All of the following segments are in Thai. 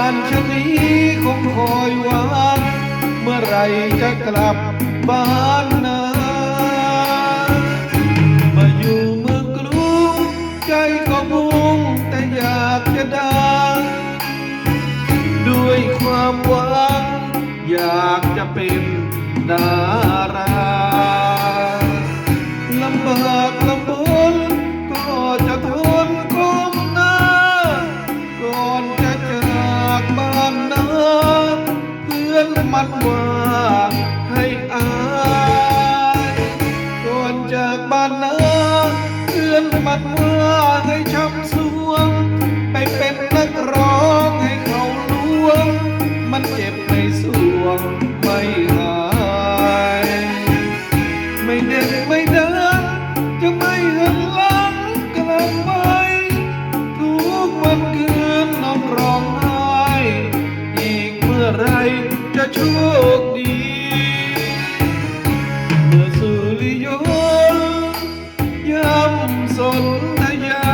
านชนีคงคอยหวังเมื่อไรจะกลับบ้านนามาอยู่เมืองกรุงใจก็มุ่งแต่อยากจะดังด้วยความหวังอยากจะเป็นดารา ไรจะโชคดี เมื่อสุริยนย่ำสนธยา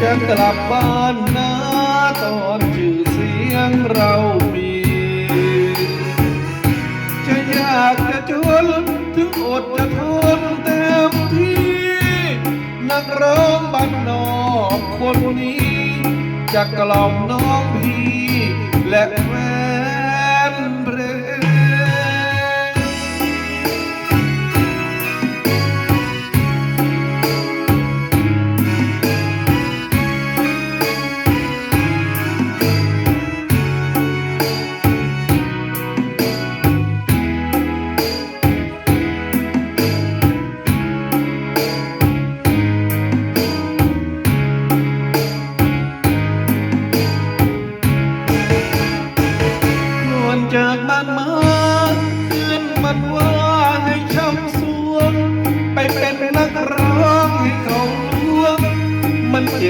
จะกลับบ้านนาตอนชื่อเสียงเรามี จะอยากจะจนถึงอดจะทนเต็มที่ นักร้องบ้านนอกคนนี้จะกล่อมน้องพี่ และแฟนเพล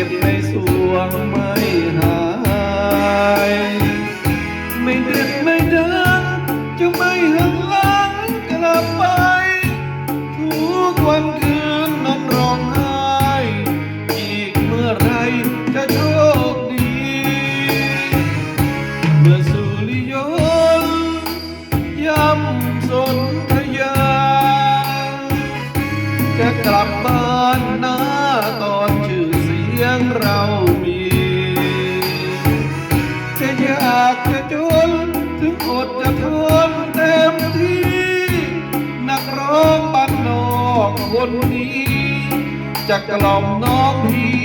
จ็บในสวงไม่หาย ไม่เด็ดไม่เดินจะไม่หันหลังกลับไป ทุกวันคืนนอนร้องไห้ อีกเมื่อไรจะโชคดี เมื่อสุริยนย่ำสนธยา จะกลับบ้าน นี้ จะกล่อมน้องพี่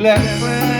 และแฟน